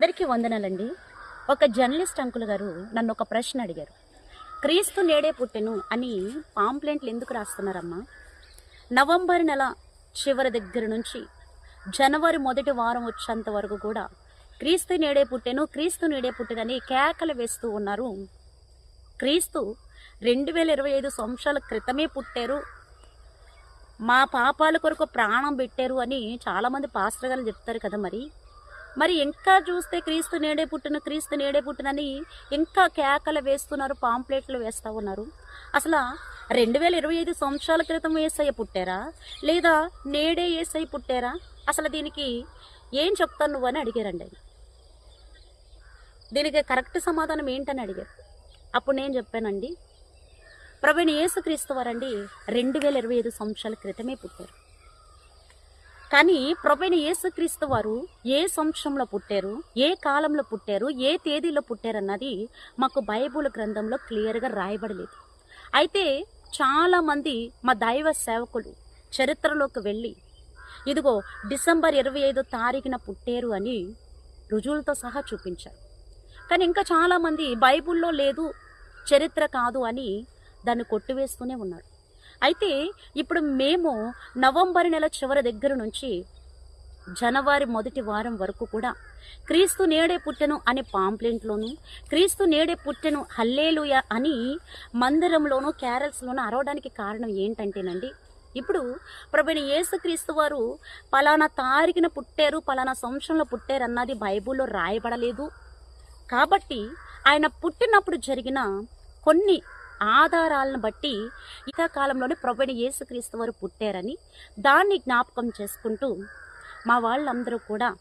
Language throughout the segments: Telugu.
అందరికీ వందనాలండి. ఒక జర్నలిస్ట్ అంకుల్ గారు నన్ను ఒక ప్రశ్న అడిగారు. క్రీస్తు నేడే పుట్టెను అని పాంప్లెంట్లు ఎందుకు రాస్తున్నారమ్మా? నవంబర్ నెల చివరి దగ్గర నుంచి జనవరి మొదటి వారం వచ్చేంత వరకు కూడా క్రీస్తు నేడే పుట్టెను క్రీస్తు నేడే పుట్టెనని కేకలు వేస్తూ ఉన్నారు. క్రీస్తు రెండు వేల ఇరవై ఐదు సంవత్సరాల క్రితమే పుట్టారు. మా పాపాల కొరకు ప్రాణం పెట్టారు అని చాలామంది పాస్టర్ గారు చెప్తారు కదా మరి. మరి ఇంకా చూస్తే క్రీస్తు నేడే పుట్టిన క్రీస్తు నేడే పుట్టినని ఇంకా కేకలు వేస్తున్నారు పాంప్లెట్లు వేస్తూ ఉన్నారు. అసలు రెండు వేల ఇరవై ఐదు సంవత్సరాల క్రితం ఏసయ్య పుట్టారా? లేదా నేడే ఏసయ్య పుట్టారా? అసలు దీనికి ఏం చెప్తాను నువ్వు అని అడిగారండి దీనికి కరెక్ట్ సమాధానం ఏంటని అడిగారు. అప్పుడు నేను చెప్పానండి ప్రవీణ్ యేసుక్రీస్తు వారండి రెండు వేల ఇరవై ఐదు సంవత్సరాల క్రితమే పుట్టారు. కానీ ప్రభైన యేసుక్రీస్తు వారు ఏ సంవత్సరంలో పుట్టారు ఏ కాలంలో పుట్టారు ఏ తేదీలో పుట్టారన్నది మాకు బైబుల్ గ్రంథంలో క్లియర్గా రాయబడలేదు. అయితే చాలామంది మా దైవ సేవకులు చరిత్రలోకి వెళ్ళి ఇదిగో డిసెంబర్ ఇరవై ఐదో తారీఖున పుట్టారు అని రుజువులతో సహా చూపించారు. కానీ ఇంకా చాలామంది బైబుల్లో లేదు చరిత్ర కాదు అని దాన్ని కొట్టివేస్తూనే ఉన్నారు. అయితే ఇప్పుడు మేము నవంబర్ నెల చివరి దగ్గర నుంచి జనవరి మొదటి వారం వరకు కూడా క్రీస్తు నేడే పుట్టెను అనే పాంప్లెంట్లోను క్రీస్తు నేడే పుట్టెను హల్లేలుయ అని మందిరంలోను క్యారల్స్లోను అరవడానికి కారణం ఏంటంటేనండి ఇప్పుడు ప్రభుని యేసుక్రీస్తు వారు పలానా తారీఖున పుట్టారు పలానా సంవత్సరంలో పుట్టారు అన్నది బైబుల్లో రాయబడలేదు. కాబట్టి ఆయన పుట్టినప్పుడు జరిగిన కొన్ని ఆధారాలను బట్టి ఇక కాలంలోనే ప్రభుని యేసుక్రీస్తు వారు పుట్టారని దాన్ని జ్ఞాపకం చేసుకుంటూ మా వాళ్ళందరూ కూడా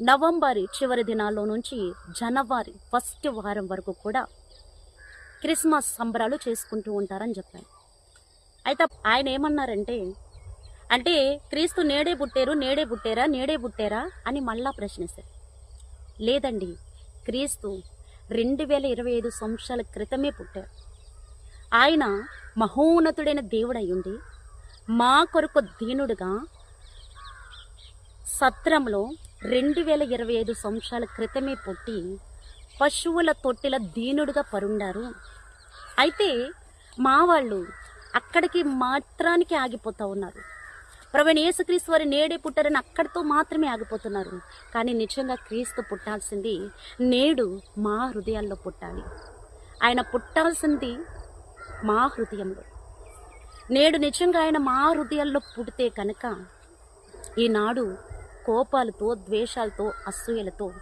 నవంబర్ చివరి దినాల్లో నుంచి జనవరి ఫస్ట్ వారం వరకు కూడా క్రిస్మస్ సంబరాలు చేసుకుంటూ ఉంటారని చెప్పాను అయితే ఆయన ఏమన్నారంటే అంటే క్రీస్తు నేడే పుట్టారు నేడే పుట్టారా నేడే పుట్టారా అని మళ్ళా ప్రశ్నిస్తారు. లేదండి క్రీస్తు రెండు వేల ఇరవై ఐదు సంవత్సరాల క్రితమే పుట్టారు. ఆయన మహోన్నతుడైన దేవుడయ్యుండి మా కొరకు దీనుడుగా సత్రంలో రెండు వేల ఇరవై ఐదు సంవత్సరాల క్రితమే పుట్టి పశువుల తొట్టిల దీనుడుగా పరుండారు. అయితే మా వాళ్ళు అక్కడికి మాత్రానికి ఆగిపోతూ ఉన్నారు. ప్రవీణ యేసుక్రీస్తు వారి నేడే పుట్టారని అక్కడితో మాత్రమే ఆగిపోతున్నారు. కానీ నిజంగా క్రీస్తు పుట్టాల్సింది నేడు మా హృదయాల్లో పుట్టాలి. ఆయన పుట్టాల్సింది మా హృదయంలో. నేడు నిజంగా ఆయన మా హృదయాల్లో పుడితే కనుక ఈనాడు కోపాలతో ద్వేషాలతో అసూయలతో